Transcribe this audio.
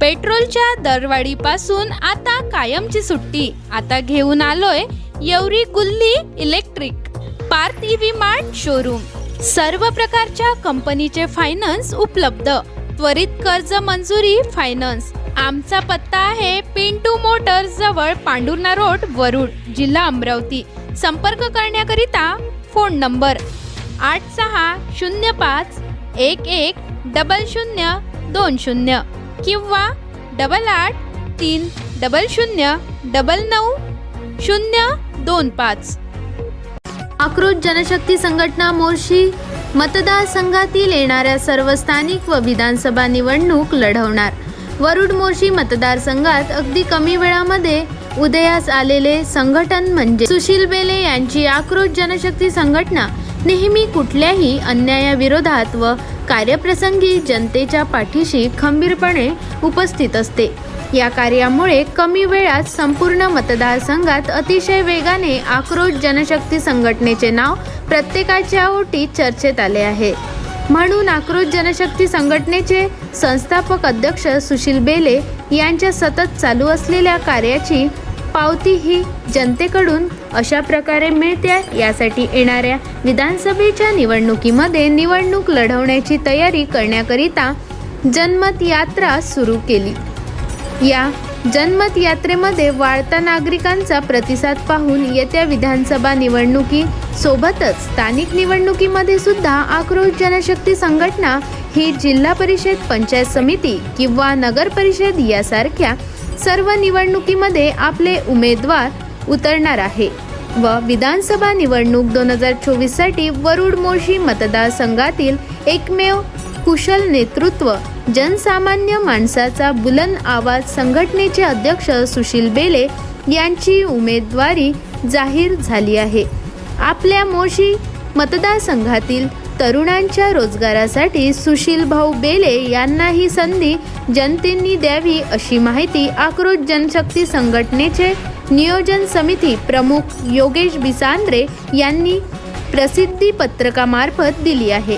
पेट्रोलच्या दरवाढीपासून आता कायमची सुट्टी. आता घेऊन आलोय येवरी गुल्ली electric. Parth EV Mart showroom सर्व प्रकारच्या कंपनीचे फायनान्स उपलब्ध. त्वरित कर्ज मंजुरी फायनान्स आमचा पत्ता आहे पिंटू मोटर्स जवळ पांडुर्णा रोड वरुड जिल्हा अमरावती. संपर्क करण्याकरिता फोन नंबर आठ सहा शून्य पाच एक एक डबल शून्य दोन शून्य. किंवा डबल आठ तीन डबल शून्य डबल नऊ शून्य दोन पाच. आक्रोश जनशक्ती संघटना मोर्शी मतदारसंघातील येणाऱ्या सर्व स्थानिक व विधानसभा निवडणूक लढवणार. वरुड मोर्शी मतदारसंघात अगदी कमी वेळामध्ये उदयास आलेले संघटन म्हणजे सुशील बेले यांची आक्रोश जनशक्ती संघटना नेहमी कुठल्याही अन्यायाविरोधात व कार्यप्रसंगी जनतेच्या पाठीशी खंबीरपणे उपस्थित असते. या कार्यामुळे कमी वेळात संपूर्ण मतदारसंघात अतिशय वेगाने आक्रोश जनशक्ती संघटनेचे नाव प्रत्येकाच्या ओटी चर्चेत आले आहे. म्हणून आक्रोश जनशक्ती संघटनेचे संस्थापक अध्यक्ष सुशील बेले यांच्या सतत चालू असलेल्या कार्याची पावती ही जनतेकडून अशा प्रकारे मिळते यासाठी येणाऱ्या विधानसभेच्या निवडणुकीमध्ये निवडणूक लढवण्याची तयारी करण्याकरिता जनमत यात्रा सुरू केली. या जनमत यात्रेमध्ये वाढता नागरिकांचा प्रतिसाद पाहून येत्या विधानसभा निवडणुकी सोबतच स्थानिक निवडणुकीमध्ये सुद्धा आक्रोश जनशक्ती संघटना ही जिल्हा परिषद पंचायत समिती किंवा नगर परिषद यासारख्या सर्व निवडणुकीमध्ये आपले उमेदवार उतरणार आहे. व विधानसभा निवडणूक दोन हजार चोवीससाठी वरुड मोशी मतदारसंघातील एकमेव कुशल नेतृत्व जनसामान्य माणसाचा बुलंद आवाज संघटनेचे अध्यक्ष सुशील बेले यांची उमेदवारी जाहीर झाली आहे. आपल्या मोशी मतदारसंघातील तरुणांच्या रोजगारासाठी सुशील भाऊ बेले यांना ही संधी जनतेने द्यावी अशी माहिती आक्रोश जनशक्ती संघटनेचे नियोजन समिती प्रमुख योगेश बिसांद्रे यांनी प्रसिद्धी पत्रकामार्फत दिली आहे.